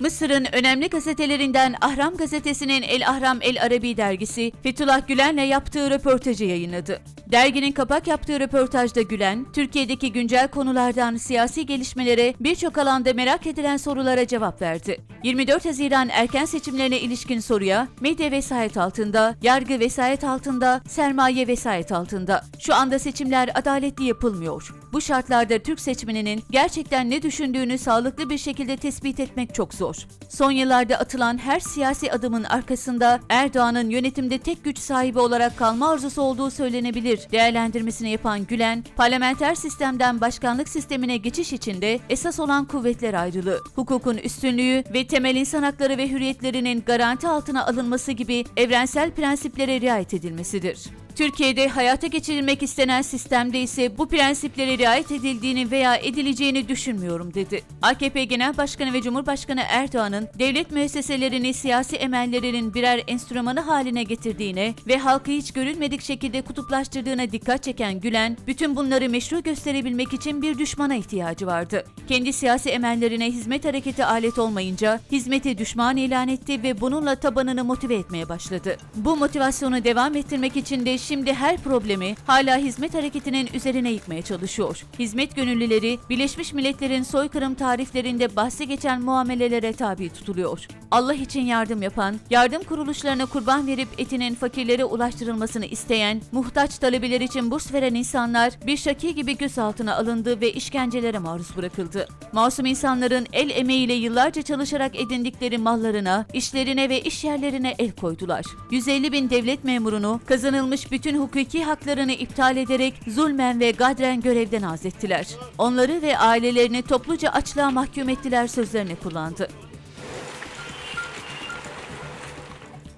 Mısır'ın önemli gazetelerinden Ahram gazetesinin El Ahram El Arabi dergisi Fethullah Gülen'le yaptığı röportajı yayınladı. Derginin kapak yaptığı röportajda Gülen, Türkiye'deki güncel konulardan siyasi gelişmelere birçok alanda merak edilen sorulara cevap verdi. 24 Haziran erken seçimlerine ilişkin soruya medya vesayet altında, yargı vesayet altında, sermaye vesayet altında. Şu anda seçimler adaletli yapılmıyor. Bu şartlarda Türk seçmeninin gerçekten ne düşündüğünü sağlıklı bir şekilde tespit etmek çok zor. Son yıllarda atılan her siyasi adımın arkasında Erdoğan'ın yönetimde tek güç sahibi olarak kalma arzusu olduğu söylenebilir değerlendirmesini yapan Gülen, parlamenter sistemden başkanlık sistemine geçiş içinde esas olan kuvvetler ayrılığı, hukukun üstünlüğü ve temel insan hakları ve hürriyetlerinin garanti altına alınması gibi evrensel prensiplere riayet edilmesidir. Türkiye'de hayata geçirilmek istenen sistemde ise bu prensiplere riayet edildiğini veya edileceğini düşünmüyorum dedi. AKP Genel Başkanı ve Cumhurbaşkanı Erdoğan'ın devlet müesseselerini siyasi emellerinin birer enstrümanı haline getirdiğine ve halkı hiç görülmedik şekilde kutuplaştırdığına dikkat çeken Gülen, bütün bunları meşru gösterebilmek için bir düşmana ihtiyacı vardı. Kendi siyasi emellerine hizmet hareketi alet olmayınca hizmeti düşman ilan etti ve bununla tabanını motive etmeye başladı. Bu motivasyonu devam ettirmek için de şimdi her problemi hala hizmet hareketinin üzerine yıkmaya çalışıyor. Hizmet gönüllüleri Birleşmiş Milletler'in soykırım tariflerinde bahsi geçen muamelelere tabi tutuluyor. Allah için yardım yapan, yardım kuruluşlarına kurban verip etinin fakirlere ulaştırılmasını isteyen, muhtaç talebeler için burs veren insanlar bir şaki gibi gözaltına alındı ve işkencelere maruz bırakıldı. Masum insanların el emeğiyle yıllarca çalışarak edindikleri mallarına, işlerine ve iş yerlerine el koydular. 150 bin devlet memurunu kazanılmış bütün hukuki haklarını iptal ederek zulmen ve gadren görevden azlettiler. Onları ve ailelerini topluca açlığa mahkum ettiler sözlerini kullandı.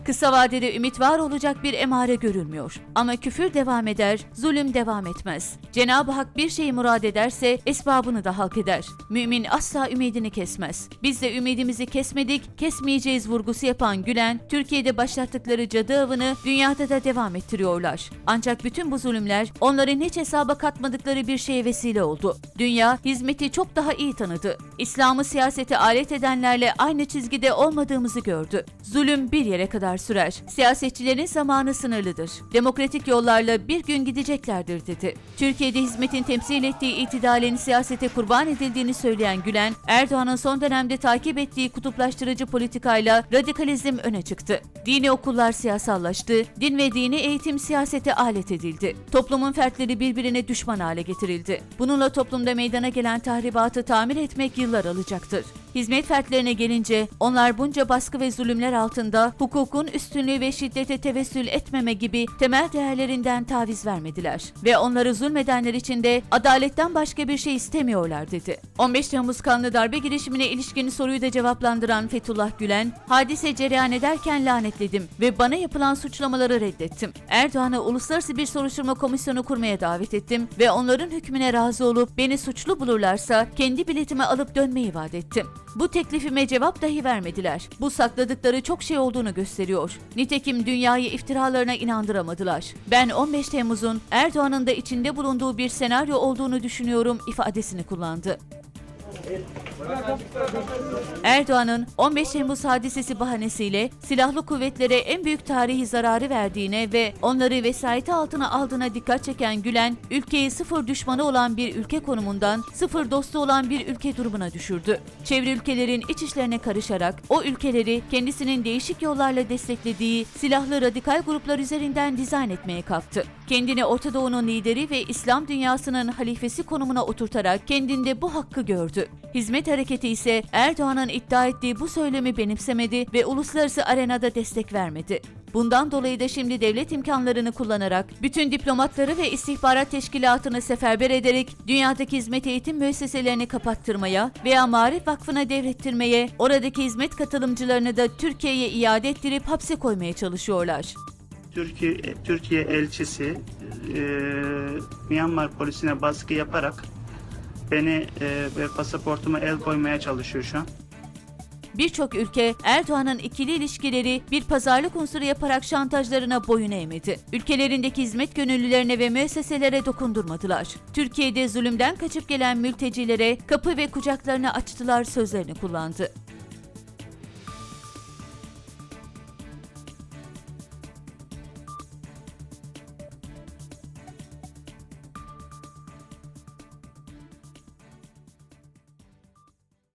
Kısa vadede ümit var olacak bir emare görülmüyor. Ama küfür devam eder, zulüm devam etmez. Cenab-ı Hak bir şeyi murad ederse esbabını da halk eder. Mümin asla ümidini kesmez. Biz de ümidimizi kesmedik, kesmeyeceğiz vurgusu yapan Gülen, Türkiye'de başlattıkları cadı avını dünyada da devam ettiriyorlar. Ancak bütün bu zulümler onların hiç hesaba katmadıkları bir şeye vesile oldu. Dünya hizmeti çok daha iyi tanıdı. İslam'ı siyasete alet edenlerle aynı çizgide olmadığımızı gördü. Zulüm bir yere kadar sürer. Siyasetçilerin zamanı sınırlıdır. Demokratik yollarla bir gün gideceklerdir dedi. Türkiye'de hizmetin temsil ettiği itidalin siyasete kurban edildiğini söyleyen Gülen, Erdoğan'ın son dönemde takip ettiği kutuplaştırıcı politikayla radikalizm öne çıktı. Dini okullar siyasallaştı, din ve dini eğitim siyasete alet edildi. Toplumun fertleri birbirine düşman hale getirildi. Bununla toplumda meydana gelen tahribatı tamir etmek yıllar alacaktır. Hizmet fertlerine gelince onlar bunca baskı ve zulümler altında hukukun üstünlüğü ve şiddete tevessül etmeme gibi temel değerlerinden taviz vermediler. Ve onları zulmedenler için de adaletten başka bir şey istemiyorlar dedi. 15 Temmuz kanlı darbe girişimine ilişkin soruyu da cevaplandıran Fethullah Gülen, hadise cereyan ederken lanetledim ve bana yapılan suçlamaları reddettim. Erdoğan'a uluslararası bir soruşturma komisyonu kurmaya davet ettim ve onların hükmüne razı olup beni suçlu bulurlarsa kendi biletimi alıp dönmeyi vaat ettim. Bu teklifime cevap dahi vermediler. Bu sakladıkları çok şey olduğunu gösteriyor. Nitekim dünyayı iftiralarına inandıramadılar. Ben 15 Temmuz'un Erdoğan'ın da içinde bulunduğu bir senaryo olduğunu düşünüyorum ifadesini kullandı. Erdoğan'ın 15 Temmuz hadisesi bahanesiyle silahlı kuvvetlere en büyük tarihi zararı verdiğine ve onları vesayeti altına aldığına dikkat çeken Gülen, ülkeyi sıfır düşmanı olan bir ülke konumundan sıfır dostu olan bir ülke durumuna düşürdü. Çevre ülkelerin iç işlerine karışarak o ülkeleri kendisinin değişik yollarla desteklediği silahlı radikal gruplar üzerinden dizayn etmeye kalktı. Kendini Orta Doğu'nun lideri ve İslam dünyasının halifesi konumuna oturtarak kendinde bu hakkı gördü. Hizmet hareketi ise Erdoğan'ın iddia ettiği bu söylemi benimsemedi ve uluslararası arenada destek vermedi. Bundan dolayı da şimdi devlet imkanlarını kullanarak bütün diplomatları ve istihbarat teşkilatını seferber ederek dünyadaki hizmet eğitim müesseselerini kapattırmaya veya Marif Vakfı'na devrettirmeye, oradaki hizmet katılımcılarını da Türkiye'ye iade ettirip hapse koymaya çalışıyorlar. Türkiye Türkiye elçisi e, Myanmar polisine baskı yaparak beni e, pasaportuma el koymaya çalışıyor şu an. Birçok ülke Erdoğan'ın ikili ilişkileri bir pazarlık unsuru yaparak şantajlarına boyun eğmedi. Ülkelerindeki hizmet gönüllülerine ve müesseselere dokundurmadılar. Türkiye'de zulümden kaçıp gelen mültecilere kapı ve kucaklarını açtılar sözlerini kullandı.